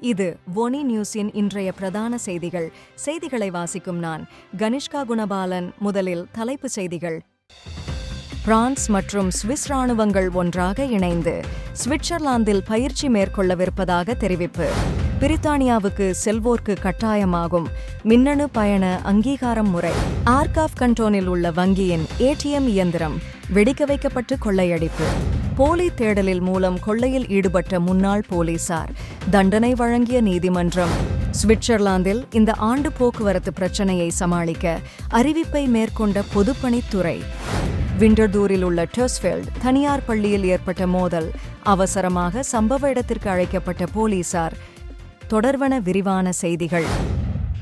இது ஒனி நியூஸின் இன்றைய பிரதான செய்திகள். செய்திகளை வாசிக்கும் நான் கனிஷ்கா குணபாலன். முதலில் தலைப்புச் செய்திகள். பிரான்ஸ் மற்றும் சுவிஸ் ராணுவங்கள் ஒன்றாக இணைந்து சுவிட்சர்லாந்தில் பயிற்சி மேற்கொள்ளவிருப்பதாக தெரிவிப்பு. பிரித்தானியாவுக்கு செல்வோர்க்கு கட்டாயமாகும் மின்னணு பயண அங்கீகாரம் முறை. ஆர்காஃப் கண்டோனில் உள்ள வங்கியின் ஏடிஎம் இயந்திரம் வெடிக்க வைக்கப்பட்டு கொள்ளையடிப்பு. போலி தேடலில் மூலம் கொள்ளையில் ஈடுபட்ட முன்னாள் போலீசார் தண்டனை வழங்கிய நீதிமன்றம். சுவிட்சர்லாந்தில் இந்த ஆண்டு போக்குவரத்து பிரச்சனையை சமாளிக்க அறிவிப்பை மேற்கொண்ட பொதுப்பணித்துறை. விண்டர்தூரில் உள்ள டர்ஸ்ஃபெல்ட் தனியார் பள்ளியில் ஏற்பட்ட மோதல் அவசரமாக சம்பவ இடத்திற்கு அழைக்கப்பட்ட போலீசார். தொடர்வன விரிவான செய்திகள்.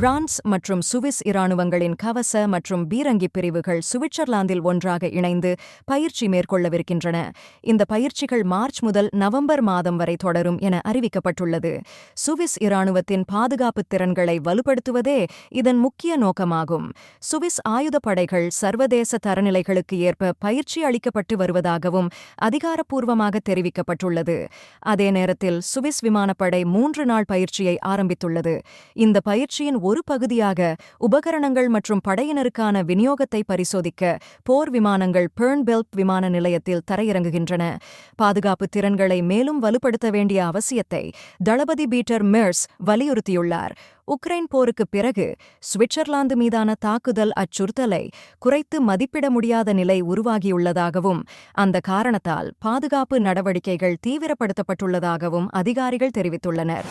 பிரான்ஸ் மற்றும் சுவிஸ் இராணுவங்களின் கவச மற்றும் பீரங்கி பிரிவுகள் சுவிட்சர்லாந்தில் ஒன்றாக இணைந்து பயிற்சி மேற்கொள்ளவிருக்கின்றன. இந்த பயிற்சிகள் மார்ச் முதல் நவம்பர் மாதம் வரை தொடரும் என அறிவிக்கப்பட்டுள்ளது. சுவிஸ் இராணுவத்தின் பாதுகாப்பு திறன்களை வலுப்படுத்துவதே இதன் முக்கிய நோக்கமாகும். சுவிஸ் ஆயுதப்படைகள் சர்வதேச தரநிலைகளுக்கு ஏற்ப பயிற்சி அளிக்கப்பட்டு வருவதாகவும் அதிகாரப்பூர்வமாக தெரிவிக்கப்பட்டுள்ளது. அதே நேரத்தில் சுவிஸ் விமானப்படை மூன்று நாள் பயிற்சியை ஆரம்பித்துள்ளது. இந்த பயிற்சியின் ஒரு பகுதியாக உபகரணங்கள் மற்றும் படையினருக்கான விநியோகத்தை பரிசோதிக்க போர் விமானங்கள் பெர்ன்பெல்ப் விமான நிலையத்தில் தரையிறங்குகின்றன. பாதுகாப்பு திறன்களை மேலும் வலுப்படுத்த வேண்டிய அவசியத்தை தளபதி பீட்டர் மெர்ஸ் வலியுறுத்தியுள்ளார். உக்ரைன் போருக்கு பிறகு சுவிட்சர்லாந்து மீதான தாக்குதல் அச்சுறுத்தலை குறைத்து மதிப்பிட முடியாத நிலை உருவாகியுள்ளதாகவும் அந்த காரணத்தால் பாதுகாப்பு நடவடிக்கைகள் தீவிரப்படுத்தப்பட்டுள்ளதாகவும் அதிகாரிகள் தெரிவித்துள்ளனர்.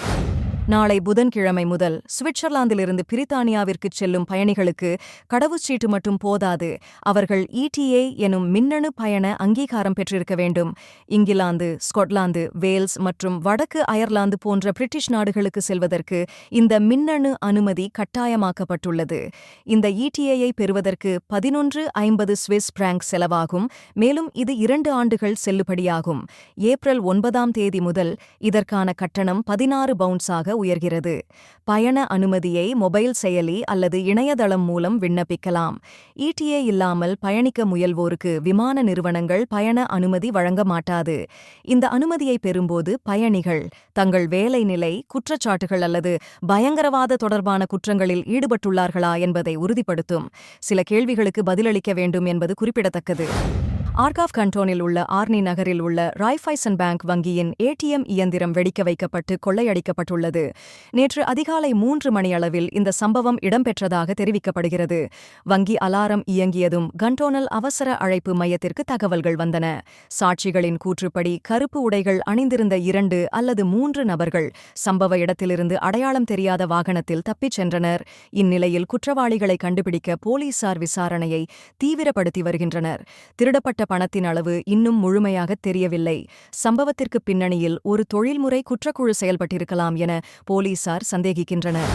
நாளை புதன்கிழமை முதல் சுவிட்சர்லாந்திலிருந்து பிரித்தானியாவிற்கு செல்லும் பயணிகளுக்கு கடவுச்சீட்டு மட்டும் போதாது. அவர்கள் இடிஏ எனும் மின்னணு பயண அங்கீகாரம் பெற்றிருக்க வேண்டும். இங்கிலாந்து ஸ்கொட்லாந்து வேல்ஸ் மற்றும் வடக்கு அயர்லாந்து போன்ற பிரிட்டிஷ் நாடுகளுக்கு செல்வதற்கு இந்த மின்னணு அனுமதி கட்டாயமாக்கப்பட்டுள்ளது. இந்த இடிஏயை பெறுவதற்கு பதினொன்று ஐம்பது ஸ்விஸ் பிராங்க் செலவாகும். மேலும் இது இரண்டு ஆண்டுகள் செல்லுபடியாகும். ஏப்ரல் ஒன்பதாம் தேதி முதல் இதற்கான கட்டணம் பதினாறு பவுன்ஸாக உயர்கிறது. பயண அனுமதியை மொபைல் செயலி அல்லது இணையதளம் மூலம் விண்ணப்பிக்கலாம். இடிஏ இல்லாமல் பயணிக்க முயல்வோருக்கு விமான நிறுவனங்கள் பயண அனுமதி வழங்க மாட்டாது. இந்த அனுமதியை பெறும்போது பயணிகள் தங்கள் வேலை நிலை குற்றச்சாட்டுகள் அல்லது பயங்கரவாத தொடர்பான குற்றங்களில் ஈடுபட்டுள்ளார்களா என்பதை உறுதிப்படுத்தும். சில கேள்விகளுக்கு பதிலளிக்க வேண்டும் என்பது குறிப்பிடத்தக்கது. ஆர்காவ் கண்டோனில் உள்ள ஆர்னி நகரில் உள்ள ராய்ஃபைசன் பேங்க் வங்கியின் ஏடிஎம் இயந்திரம் வெடிக்க வைக்கப்பட்டு கொள்ளையடிக்கப்பட்டுள்ளது. நேற்று அதிகாலை மூன்று மணியளவில் இந்த சம்பவம் இடம்பெற்றதாக தெரிவிக்கப்படுகிறது. வங்கி அலாரம் இயங்கியதும் கண்டோனல் அவசர அழைப்பு மையத்திற்கு தகவல்கள் வந்தன. சாட்சிகளின் கூற்றுப்படி கருப்பு உடைகள் அணிந்திருந்த இரண்டு அல்லது மூன்று நபர்கள் சம்பவ இடத்திலிருந்து அடையாளம் தெரியாத வாகனத்தில் தப்பிச் சென்றனர். இந்நிலையில் குற்றவாளிகளை கண்டுபிடிக்க போலீசார் விசாரணையை தீவிரப்படுத்தி வருகின்றனர். திருடப்பட்ட பணத்தின் அளவு இன்னும் முழுமையாக தெரியவில்லை. சம்பவத்திற்கு பின்னணியில் ஒரு தொழில்முறை குற்றக்குழு செயல்பட்டிருக்கலாம் என போலீசார் சந்தேகிக்கின்றனர்.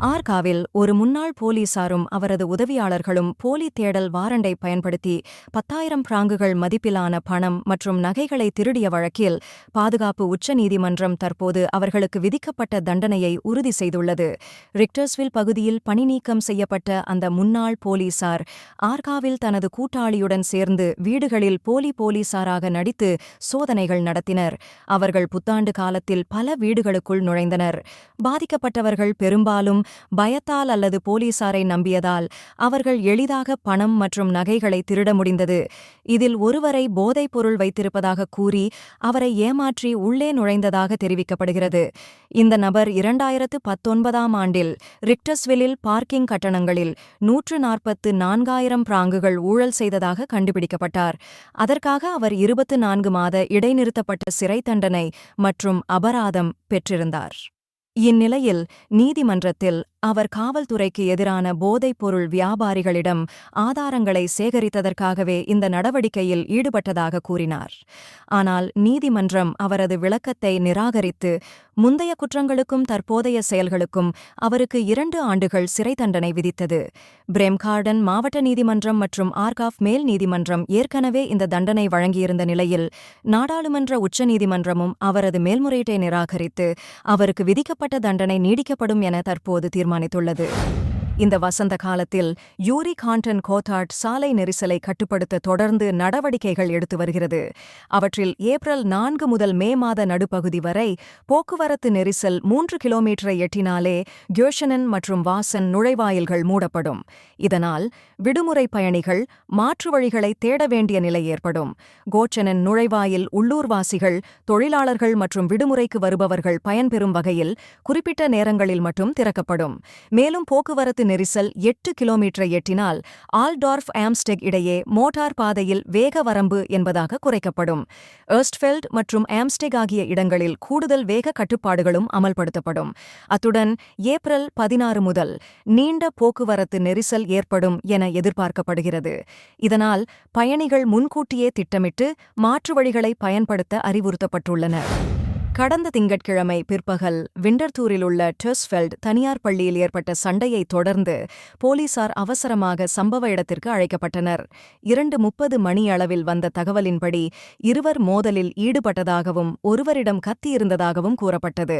ஆர்காவில் ஒரு முன்னாள் போலீசாரும் அவரது உதவியாளர்களும் போலி தேடல் வாரண்டை பயன்படுத்தி பத்தாயிரம் பிராங்குகள் மதிப்பிலான பணம் மற்றும் நகைகளை திருடிய வழக்கில் பாதுகாப்பு உச்சநீதிமன்றம் தற்போது அவர்களுக்கு விதிக்கப்பட்ட தண்டனையை உறுதி செய்துள்ளது. ரிக்டர்ஸ்வில் பகுதியில் பணிநீக்கம் செய்யப்பட்ட அந்த முன்னாள் போலீசார் ஆர்காவில் தனது கூட்டாளியுடன் சேர்ந்து வீடுகளில் போலி போலீசாராக நடித்து சோதனைகள் நடத்தினர். அவர்கள் புத்தாண்டு காலத்தில் பல வீடுகளுக்குள் நுழைந்தனர். பாதிக்கப்பட்டவர்கள் பெரும்பாலும் பயத்தால் அல்லது போலீசாரை நம்பியதால் அவர்கள் எளிதாக பணம் மற்றும் நகைகளை திருட முடிந்தது. இதில் ஒருவரை போதைப் பொருள் வைத்திருப்பதாக கூறி அவரை ஏமாற்றி உள்ளே நுழைந்ததாக தெரிவிக்கப்படுகிறது. இந்த நபர் இரண்டாயிரத்து பத்தொன்பதாம் ஆண்டில் ரிக்டஸ்வில்லில் பார்க்கிங் கட்டணங்களில் நூற்று நாற்பத்து நான்காயிரம் பிராங்குகள் ஊழல் செய்ததாக கண்டுபிடிக்கப்பட்டார். அதற்காக அவர் இருபத்து நான்கு மாத இடைநிறுத்தப்பட்ட சிறை தண்டனை மற்றும் அபராதம் பெற்றிருந்தார். இந்நிலையில் நீதிமன்றத்தில் அவர் காவல்துறைக்கு எதிரான போதைப்பொருள் வியாபாரிகளிடம் ஆதாரங்களை சேகரித்ததற்காகவே இந்த நடவடிக்கையில் ஈடுபட்டதாக கூறினார். ஆனால் நீதிமன்றம் அவரது விளக்கத்தை நிராகரித்து முந்தைய குற்றங்களுக்கும் தற்போதைய செயல்களுக்கும் அவருக்கு இரண்டு ஆண்டுகள் சிறை தண்டனை விதித்தது. பிரேம்கார்டன் மாவட்ட நீதிமன்றம் மற்றும் ஆர்காஃப் மேல் நீதிமன்றம் ஏற்கனவே இந்த தண்டனை வழங்கியிருந்த நிலையில் நாடாளுமன்ற உச்சநீதிமன்றமும் அவரது மேல்முறையீட்டை நிராகரித்து அவருக்கு விதிக்கப்பட்ட தண்டனை நீடிக்கப்படும் என தற்போது தீர்மானித்துள்ளது. இந்த வசந்த காலத்தில் யூரி கான்டன் கோத்தாட் சாலை நெரிசலை கட்டுப்படுத்த தொடர்ந்து நடவடிக்கைகள் எடுத்து வருகிறது. அவற்றில் ஏப்ரல் நான்கு முதல் மே மாத நடுப்பகுதி வரை போக்குவரத்து நெரிசல் மூன்று கிலோமீட்டரை எட்டினாலே கியோஷனன் மற்றும் வாசன் நுழைவாயில்கள் மூடப்படும். இதனால் விடுமுறை பயணிகள் மாற்று வழிகளை தேட வேண்டிய நிலை ஏற்படும். கோச்சனன் நுழைவாயில் உள்ளூர்வாசிகள் தொழிலாளர்கள் மற்றும் விடுமுறைக்கு வருபவர்கள் பயன்பெறும் வகையில் குறிப்பிட்ட நேரங்களில் மட்டும் திறக்கப்படும். மேலும் போக்குவரத்து நெரிசல் எட்டு கிலோமீட்டரை எட்டினால் ஆல்டார்ஃப் ஆம்ஸ்டெக் இடையே மோட்டார் பாதையில் வேக வரம்பு என்பதாக குறைக்கப்படும். எர்ஸ்ட்ஃபெல்ட் மற்றும் ஆம்ஸ்டெக் ஆகிய இடங்களில் கூடுதல் வேக கட்டுப்பாடுகளும் அமல்படுத்தப்படும். அத்துடன் ஏப்ரல் பதினாறு முதல் நீண்ட போக்குவரத்து நெரிசல் ஏற்படும் என எதிர்பார்க்கப்படுகிறது. இதனால் பயணிகள் முன்கூட்டியே திட்டமிட்டு மாற்று வழிகளை பயன்படுத்த அறிவுறுத்தப்பட்டுள்ளனர். கடந்த திங்கட்கிழமை பிற்பகல் விண்டர்தூரில் உள்ள டர்ஸ்ஃபெல்ட் தனியார் பள்ளியில் ஏற்பட்ட சண்டையை தொடர்ந்து போலீசார் அவசரமாக சம்பவ இடத்திற்கு அழைக்கப்பட்டனர். இரண்டு முப்பது மணி அளவில் வந்த தகவலின்படி இருவர் மோதலில் ஈடுபட்டதாகவும் ஒருவரிடம் கத்தியிருந்ததாகவும் கூறப்பட்டது.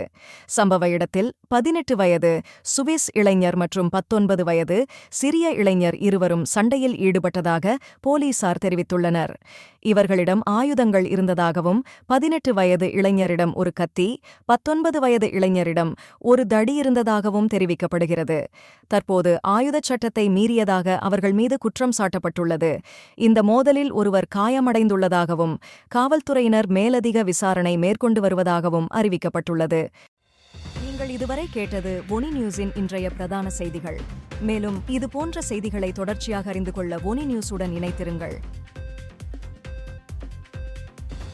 சம்பவ இடத்தில் பதினெட்டு வயது சுவிஸ் இளைஞர் மற்றும் பத்தொன்பது வயது சிறிய இளைஞர் இருவரும் சண்டையில் ஈடுபட்டதாக போலீசார் தெரிவித்துள்ளனர். இவர்களிடம் ஆயுதங்கள் இருந்ததாகவும் பதினெட்டு வயது இளைஞரிடம் ஒரு கத்தி பத்தொன்பது வயது இளைஞரிடம் ஒரு தடி இருந்ததாகவும் தெரிவிக்கப்படுகிறது. தற்போது ஆயுதச் சட்டத்தை மீறியதாக அவர்கள் மீது குற்றம் சாட்டப்பட்டுள்ளது. இந்த மோதலில் ஒருவர் காயமடைந்துள்ளதாகவும் காவல்துறையினர் மேலதிக விசாரணை மேற்கொண்டு வருவதாகவும் அறிவிக்கப்பட்டுள்ளது. நீங்கள் இதுவரை கேட்டது ஒனி நியூஸின் இன்றைய பிரதான செய்திகள். மேலும் இதுபோன்ற செய்திகளை தொடர்ச்சியாக அறிந்து கொள்ள ஒனி நியூஸுடன் இணைத்திருங்கள்